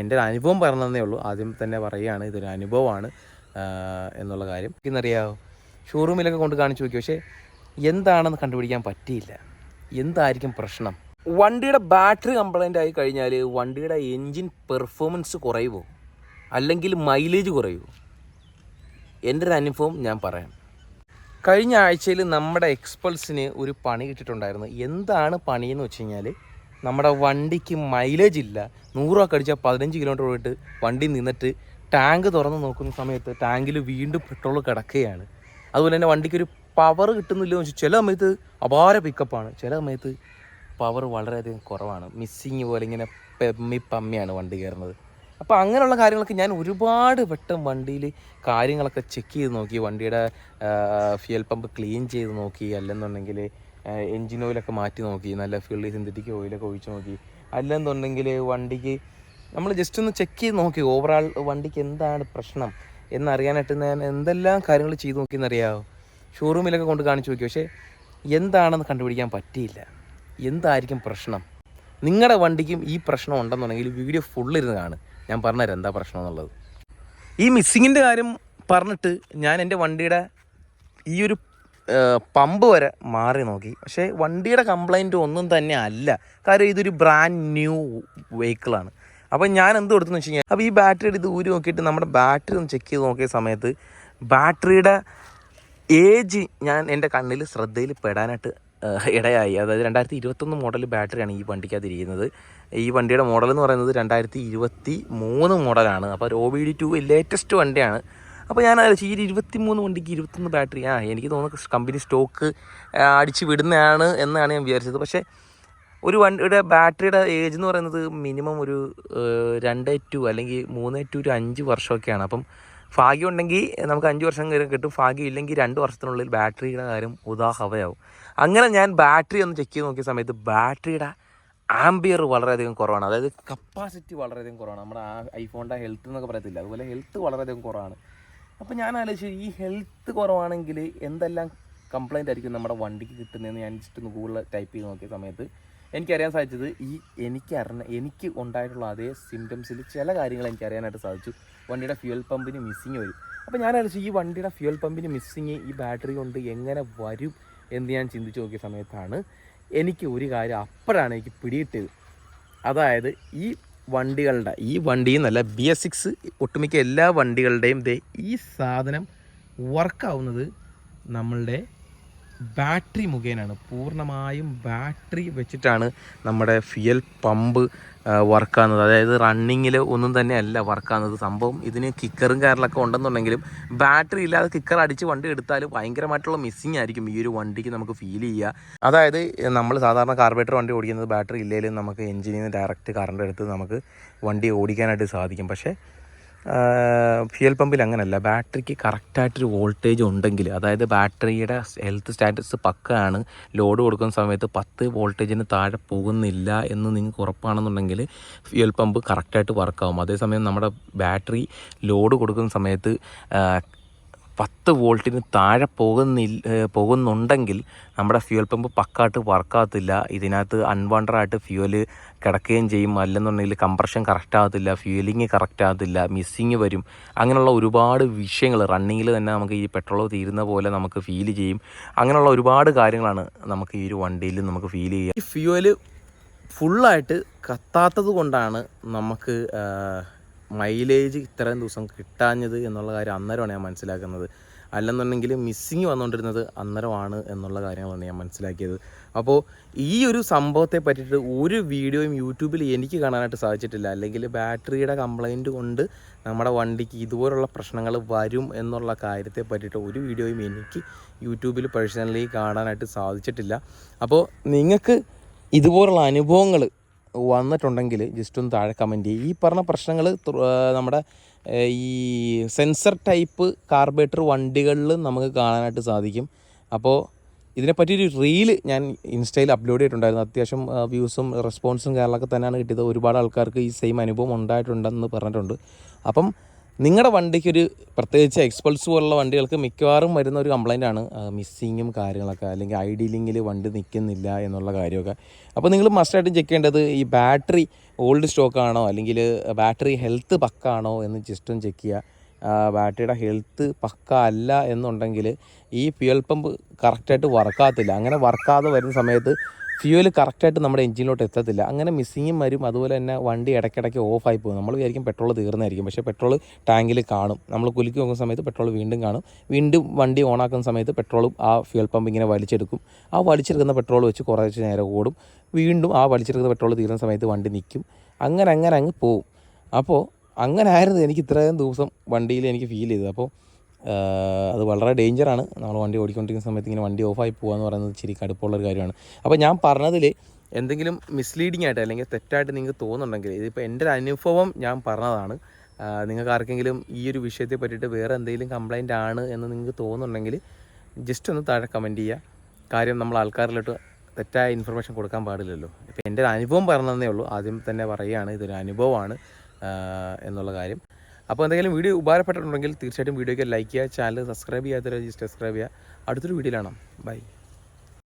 എന്റെ ഒരു അനുഭവം പറഞ്ഞതേ ഉള്ളൂ. ആദ്യം തന്നെ പറയുകയാണ് ഇതൊരു അനുഭവമാണ് എന്നുള്ള കാര്യം. ഇന്നറിയാമോ ഷോറൂമിലൊക്കെ കൊണ്ട് കാണിച്ചു നോക്കി. പക്ഷേ എന്താണെന്ന് കണ്ടുപിടിക്കാൻ പറ്റിയില്ല. എന്തായിരിക്കും പ്രശ്നം? വണ്ടിയുടെ ബാറ്ററി കംപ്ലൈന്റ് ആയി കഴിഞ്ഞാൽ വണ്ടിയുടെ എൻജിൻ പെർഫോമൻസ് കുറയുമോ അല്ലെങ്കിൽ മൈലേജ് കുറയുമോ എന്റെ ഒരു അനുഭവം ഞാൻ പറയാം. കഴിഞ്ഞ ആഴ്ചയിൽ നമ്മുടെ എക്സ്പൾസിന് ഒരു പണി കിട്ടിയിട്ടുണ്ടായിരുന്നു. എന്താണ് പണിയെന്ന് വെച്ച് കഴിഞ്ഞാൽ നമ്മുടെ വണ്ടിക്ക് മൈലേജ് ഇല്ല. നൂറ് രൂപ അടിച്ചാൽ പതിനഞ്ച് കിലോമീറ്റർ പോയിട്ട് വണ്ടി നിന്നിട്ട് ടാങ്ക് തുറന്ന് നോക്കുന്ന സമയത്ത് ടാങ്കിൽ വീണ്ടും പെട്രോൾ കിടക്കുകയാണ്. അതുപോലെ തന്നെ വണ്ടിക്ക് ഒരു പവർ കിട്ടുന്നില്ല എന്ന് വെച്ചാൽ ചില സമയത്ത് അപാര പിക്കപ്പാണ് ചില സമയത്ത് പവർ വളരെയധികം കുറവാണ്. മിസ്സിങ് പോലെ ഇങ്ങനെ പെമ്മി പമ്മിയാണ് വണ്ടി കയറുന്നത്. അപ്പോൾ അങ്ങനെയുള്ള കാര്യങ്ങളൊക്കെ ഞാൻ ഒരുപാട് വട്ടം വണ്ടിയിൽ കാര്യങ്ങളൊക്കെ ചെക്ക് ചെയ്ത് നോക്കി. വണ്ടിയുടെ ഫ്യൂൽ പമ്പ് ക്ലീൻ ചെയ്ത് നോക്കി. അല്ലെന്നുണ്ടെങ്കിൽ എൻജിൻ ഓയിലൊക്കെ മാറ്റി നോക്കി നല്ല ഫിള്ളി സിന്തറ്റിക് ഓയിലൊക്കെ ഒഴിച്ച് നോക്കി. അല്ലെന്നുണ്ടെങ്കിൽ വണ്ടിക്ക് നമ്മൾ ജസ്റ്റ് ഒന്ന് ചെക്ക് ചെയ്ത് നോക്കി ഓവറാൾ വണ്ടിക്ക് എന്താണ് പ്രശ്നം എന്നറിയാനായിട്ട് ഞാൻ എന്തെല്ലാം കാര്യങ്ങൾ ചെയ്ത് നോക്കിയെന്നറിയാമോ ഷോറൂമിലൊക്കെ കൊണ്ട് കാണിച്ചു നോക്കി. പക്ഷേ എന്താണെന്ന് കണ്ടുപിടിക്കാൻ പറ്റിയില്ല. എന്തായിരിക്കും പ്രശ്നം? നിങ്ങളുടെ വണ്ടിക്കും ഈ പ്രശ്നം ഉണ്ടെന്നുണ്ടെങ്കിൽ വീഡിയോ ഫുള്ളിരുന്ന് കാണും. ഞാൻ പറഞ്ഞുതരാം എന്താ പ്രശ്നം എന്നുള്ളത്. ഈ മിസ്സിങ്ങിന്റെ കാര്യം പറഞ്ഞിട്ട് ഞാൻ എന്റെ വണ്ടിയുടെ ഈ ഒരു പമ്പ് വരെ മാറി നോക്കി. പക്ഷേ വണ്ടിയുടെ കംപ്ലൈന്റ് ഒന്നും തന്നെ അല്ല. കാര്യം ഇതൊരു ബ്രാൻഡ് ന്യൂ വെഹിക്കിളാണ് അപ്പോൾ ഞാൻ എന്ത് കൊടുത്തെന്ന് വെച്ച് കഴിഞ്ഞാൽ അപ്പോൾ ഈ ബാറ്ററി ഇത് ഊരി നോക്കിയിട്ട് നമ്മുടെ ബാറ്ററി ഒന്ന് ചെക്ക് ചെയ്ത് നോക്കിയ സമയത്ത് ബാറ്ററിയുടെ ഏജ് ഞാൻ എന്റെ കണ്ണിൽ ശ്രദ്ധയിൽ പെടാനായിട്ട് ഇടയായി. അതായത് രണ്ടായിരത്തി ഇരുപത്തൊന്ന് മോഡൽ ബാറ്ററിയാണ് ഈ വണ്ടിക്കകത്ത് ഇരിക്കുന്നത്. ഈ വണ്ടിയുടെ മോഡൽ എന്ന് പറയുന്നത് രണ്ടായിരത്തി ഇരുപത്തി മൂന്ന് മോഡലാണ് അപ്പോൾ O B D two latest വണ്ടിയാണ്. അപ്പോൾ ഞാൻ ആലോചിച്ചു ഈ ഇരുപത്തി മൂന്ന് വണ്ടിക്ക് ഇരുപത്തൊന്ന് ബാറ്ററി ആ എനിക്ക് തോന്നുന്നു കമ്പനി സ്റ്റോക്ക് അടിച്ച് വിടുന്നതാണ് എന്നാണ് ഞാൻ വിചാരിച്ചത്. പക്ഷേ ഒരു വണ്ടിയുടെ ബാറ്ററിയുടെ ഏജ് എന്ന് പറയുന്നത് മിനിമം ഒരു രണ്ട് ടു അല്ലെങ്കിൽ മൂന്ന് ടു ഒരു അഞ്ച് വർഷമൊക്കെയാണ്. അപ്പം ഭാഗ്യം ഉണ്ടെങ്കിൽ നമുക്ക് അഞ്ച് വർഷം വരെ കിട്ടും. ഭാഗ്യം ഇല്ലെങ്കിൽ രണ്ട് വർഷത്തിനുള്ളിൽ ബാറ്ററിയുടെ കാര്യം ഉദാഹവയാവും. അങ്ങനെ ഞാൻ ബാറ്ററി ഒന്ന് ചെക്ക് ചെയ്ത് നോക്കിയ സമയത്ത് ബാറ്ററിയുടെ ആംബിയർ വളരെയധികം കുറവാണ്. അതായത് കപ്പാസിറ്റി വളരെയധികം കുറവാണ്. നമ്മുടെ ഐഫോണിന്റെ ഹെൽത്ത് എന്നൊക്കെ പറയത്തില്ല? അതുപോലെ ഹെൽത്ത് വളരെയധികം കുറവാണ്. അപ്പോൾ ഞാൻ ആലോചിച്ചു ഈ ഹെൽത്ത് കുറവാണെങ്കിൽ എന്തെല്ലാം കംപ്ലൈന്റ് ആയിരിക്കും നമ്മുടെ വണ്ടിക്ക് കിട്ടുന്നതെന്ന് ഞാൻ ജസ്റ്റ് ഒന്ന് ഗൂഗിളിൽ ടൈപ്പ് ചെയ്ത് നോക്കിയ സമയത്ത് എനിക്കറിയാൻ സാധിച്ചത് ഈ എനിക്ക് അറിഞ്ഞ എനിക്ക് ഉണ്ടായിട്ടുള്ള അതേ സിംറ്റംസിൽ ചില കാര്യങ്ങൾ എനിക്ക് അറിയാനായിട്ട് സാധിച്ചു. വണ്ടിയുടെ ഫ്യൂൽ പമ്പിന് മിസ്സിങ് വരും. അപ്പോൾ ഞാൻ ആലോചിച്ചു ഈ വണ്ടിയുടെ ഫ്യൂൽ പമ്പിന് മിസ്സിങ് ഈ ബാറ്ററി കൊണ്ട് എങ്ങനെ വരും എന്ന് ഞാൻ ചിന്തിച്ച് നോക്കിയ സമയത്താണ് എനിക്ക് ഒരു കാര്യം അപ്പോഴാണ് എനിക്ക് പിടിയിട്ടത് അതായത് ഈ വണ്ടികളുടെ ഈ വണ്ടി എന്നല്ല ബി എസ് സിക്സ് ഒട്ടുമിക്ക എല്ലാ വണ്ടികളുടെയും ഈ സാധനം വർക്കാവുന്നത് നമ്മളുടെ ബാറ്ററി മുഖേനാണ്. പൂർണമായും ബാറ്ററി വെച്ചിട്ടാണ് നമ്മുടെ ഫ്യുവൽ പമ്പ് വർക്കാകുന്നത് അതായത് റണ്ണിങ്ങിൽ ഒന്നും തന്നെ അല്ല വർക്കാകുന്നത് സംഭവം ഇതിന് കിക്കറും കാറിലൊക്കെ ഉണ്ടെന്നുണ്ടെങ്കിലും ബാറ്ററി ഇല്ലാതെ കിക്കർ അടിച്ച് വണ്ടി എടുത്താൽ ഭയങ്കരമായിട്ടുള്ള മിസ്സിങ് ആയിരിക്കും ഈ ഒരു വണ്ടിക്ക് നമുക്ക് ഫീൽ ചെയ്യുക അതായത് നമ്മൾ സാധാരണ കാർബേറ്റർ വണ്ടി ഓടിക്കുന്നത് ബാറ്ററി ഇല്ലെങ്കിലും നമുക്ക് എഞ്ചിനിൽ നിന്ന് ഡയറക്റ്റ് കറണ്ട് എടുത്ത് നമുക്ക് വണ്ടി ഓടിക്കാനായിട്ട് സാധിക്കും. പക്ഷേ ഫ്യൂൽ പമ്പിൽ അങ്ങനെയല്ല ബാറ്ററിക്ക് കറക്റ്റായിട്ടൊരു വോൾട്ടേജ് ഉണ്ടെങ്കിൽ അതായത് ബാറ്ററിയുടെ ഹെൽത്ത് സ്റ്റാറ്റസ് പക്കയാണ് ലോഡ് കൊടുക്കുന്ന സമയത്ത് പത്ത് വോൾട്ടേജിന് താഴെ പോകുന്നില്ല എന്ന് നിങ്ങൾക്ക് ഉറപ്പാണെന്നുണ്ടെങ്കിൽ ഫ്യൂൽ പമ്പ് കറക്റ്റായിട്ട് വർക്കാവും അതേസമയം നമ്മുടെ ബാറ്ററി ലോഡ് കൊടുക്കുന്ന സമയത്ത് പത്ത് വോൾട്ടിന് താഴെ പോകുന്നില്ല പോകുന്നുണ്ടെങ്കിൽ നമ്മുടെ ഫ്യൂൽ പമ്പ് പക്കായിട്ട് വർക്കാകത്തില്ല. ഇതിനകത്ത് അൺവാണ്ടറായിട്ട് ഫ്യൂൽ കിടക്കുകയും ചെയ്യും. അല്ലെന്നുണ്ടെങ്കിൽ കംപ്രഷൻ കറക്റ്റ് ആകത്തില്ല ഫ്യൂലിങ് കറക്റ്റ് ആകത്തില്ല മിസ്സിങ് വരും. അങ്ങനെയുള്ള ഒരുപാട് വിഷയങ്ങൾ റണ്ണിങ്ങിൽ തന്നെ നമുക്ക് ഈ പെട്രോൾ തീരുന്ന പോലെ നമുക്ക് ഫീൽ ചെയ്യും. അങ്ങനെയുള്ള ഒരുപാട് കാര്യങ്ങളാണ് നമുക്ക് ഈ ഒരു വണ്ടിയിൽ നമുക്ക് ഫീൽ ചെയ്യാം ഈ ഫ്യൂവൽ ഫുള്ളായിട്ട് കത്താത്തത് കൊണ്ടാണ് നമുക്ക് മൈലേജ് ഇത്രയും ദിവസം കിട്ടാഞ്ഞത് എന്നുള്ള കാര്യം അന്നേരമാണ് ഞാൻ മനസ്സിലാക്കുന്നത്. അല്ലെന്നുണ്ടെങ്കിൽ മിസ്സിങ് വന്നുകൊണ്ടിരുന്നത് അന്നേരമാണ് എന്നുള്ള കാര്യങ്ങളാണ് ഞാൻ മനസ്സിലാക്കിയത്. അപ്പോൾ ഈ ഒരു സംഭവത്തെ പറ്റിയിട്ട് ഒരു വീഡിയോയും യൂട്യൂബിൽ എനിക്ക് കാണാനായിട്ട് സാധിച്ചിട്ടില്ല. അല്ലെങ്കിൽ ബാറ്ററിയുടെ കംപ്ലൈന്റ് കൊണ്ട് നമ്മുടെ വണ്ടിക്ക് ഇതുപോലുള്ള പ്രശ്നങ്ങൾ വരും എന്നുള്ള കാര്യത്തെ പറ്റിയിട്ട് ഒരു വീഡിയോയും എനിക്ക് യൂട്യൂബിൽ പേഴ്സണലി കാണാനായിട്ട് സാധിച്ചിട്ടില്ല. അപ്പോൾ നിങ്ങൾക്ക് ഇതുപോലുള്ള അനുഭവങ്ങൾ വന്നിട്ടുണ്ടെങ്കിൽ ജസ്റ്റ് ഒന്ന് താഴെ കമന്റ് ചെയ്യും. ഈ പറഞ്ഞ പ്രശ്നങ്ങൾ നമ്മുടെ ഈ സെൻസർ ടൈപ്പ് കാർബേറ്റർ വണ്ടികളിൽ നമുക്ക് കാണാനായിട്ട് സാധിക്കും. അപ്പോൾ ഇതിനെപ്പറ്റിയൊരു റീൽ ഞാൻ ഇൻസ്റ്റയിൽ അപ്ലോഡ് ചെയ്തിട്ടുണ്ടായിരുന്നു. അത്യാവശ്യം വ്യൂസും റെസ്പോൺസും കാര്യങ്ങളൊക്കെ തന്നെയാണ് കിട്ടിയത്. ഒരുപാട് ആൾക്കാർക്ക് ഈ സെയിം അനുഭവം ഉണ്ടായിട്ടുണ്ടെന്ന് പറഞ്ഞിട്ടുണ്ട്. അപ്പം നിങ്ങളുടെ വണ്ടിക്ക് ഒരു പ്രത്യേകിച്ച് എക്സ്പൾസ് പോലുള്ള വണ്ടികൾക്ക് മിക്കവാറും വരുന്ന ഒരു കംപ്ലൈന്റ് ആണ് മിസ്സിങ്ങും കാര്യങ്ങളൊക്കെ അല്ലെങ്കിൽ ഐഡിയിലിങ്ങിൽ വണ്ടി നിൽക്കുന്നില്ല എന്നുള്ള കാര്യമൊക്കെ. അപ്പോൾ നിങ്ങൾ മസ്റ്റായിട്ടും ചെക്ക് ചെയ്യേണ്ടത് ഈ ബാറ്ററി ഓൾഡ് സ്റ്റോക്ക് ആണോ അല്ലെങ്കിൽ ബാറ്ററി ഹെൽത്ത് പക്കാണോ എന്ന് ജസ്റ്റ് ഒന്ന് ചെക്ക് ചെയ്യുക. ബാറ്ററിയുടെ ഹെൽത്ത് പക്ക അല്ല എന്നുണ്ടെങ്കിൽ ഈ ഫ്യൂൽ പമ്പ് കറക്റ്റായിട്ട് വർക്കാകത്തില്ല അങ്ങനെ വർക്കാതെ വരുന്ന സമയത്ത് ഫ്യൂവൽ കറക്റ്റായിട്ട് നമ്മുടെ എഞ്ചിനിലോട്ട് എത്തത്തില്ല. അങ്ങനെ മിസ്സിങ്ങും വരും. അതുപോലെ തന്നെ വണ്ടി ഇടയ്ക്കിടയ്ക്ക് ഓഫായി പോകും. നമ്മൾ വിചാരിക്കും പെട്രോൾ തീർന്നായിരിക്കും. പക്ഷേ പെട്രോൾ ടാങ്കിൽ കാണും. നമ്മൾ കുലുക്കി നോക്കുന്ന സമയത്ത് പെട്രോൾ വീണ്ടും കാണും. വീണ്ടും വണ്ടി ഓണാക്കുന്ന സമയത്ത് പെട്രോളും ആ ഫ്യൂൽ പമ്പ് ഇങ്ങനെ വലിച്ചെടുക്കും. ആ വലിച്ചെടുക്കുന്ന പെട്രോൾ വെച്ച് കുറച്ച് നേരം ഓടും. വീണ്ടും ആ വലിച്ചെടുക്കുന്ന പെട്രോൾ തീരുന്ന സമയത്ത് വണ്ടി നിൽക്കും അങ്ങനെ അങ്ങനെ അങ്ങ് പോവും. അപ്പോൾ അങ്ങനെ ആയിരുന്നു എനിക്ക് ഇത്രയും ദിവസം വണ്ടിയിൽ എനിക്ക് ഫീൽ ചെയ്തത്. അപ്പോൾ അത് വളരെ ഡേഞ്ചറാണ്. നമ്മൾ വണ്ടി ഓടിക്കൊണ്ടിരിക്കുന്ന സമയത്ത് ഇങ്ങനെ വണ്ടി ഓഫായി പോകുക എന്ന് പറയുന്നത് ശരി കടുപ്പമുള്ളൊരു കാര്യമാണ്. അപ്പോൾ ഞാൻ പറഞ്ഞതിൽ എന്തെങ്കിലും മിസ്ലീഡിംഗ് ആയിട്ട് അല്ലെങ്കിൽ തെറ്റായിട്ട് നിങ്ങൾക്ക് തോന്നുന്നുണ്ടെങ്കിൽ ഇതിപ്പോൾ എന്റെ ഒരു അനുഭവം ഞാൻ പറഞ്ഞതാണ്. നിങ്ങൾക്ക് ആർക്കെങ്കിലും ഈ ഒരു വിഷയത്തെ പറ്റിയിട്ട് വേറെ എന്തെങ്കിലും കംപ്ലൈന്റ് ആണ് എന്ന് നിങ്ങൾക്ക് തോന്നുന്നുണ്ടെങ്കിൽ ജസ്റ്റ് ഒന്ന് താഴെ കമന്റ് ചെയ്യുക കാര്യം നമ്മൾ ആൾക്കാരിലോട്ട് തെറ്റായ ഇൻഫർമേഷൻ കൊടുക്കാൻ പാടില്ലല്ലോ. ഇപ്പോൾ എന്റെ ഒരു അനുഭവം പറഞ്ഞതേ ഉള്ളൂ. ആദ്യം തന്നെ പറയുകയാണ് ഇതൊരു അനുഭവമാണ് എന്നുള്ള കാര്യം. അപ്പോൾ എന്തെങ്കിലും വീഡിയോ ഉപകാരപ്പെട്ടിട്ടുണ്ടെങ്കിൽ തീർച്ചയായിട്ടും വീഡിയോയ്ക്ക് ലൈക്ക് ചെയ്യുക ചാനൽ സബ്സ്ക്രൈബ് ചെയ്യാത്തവരെ സബ്സ്ക്രൈബ് ചെയ്യുക. അടുത്തൊരു വീഡിയോയിലാണ് ബൈ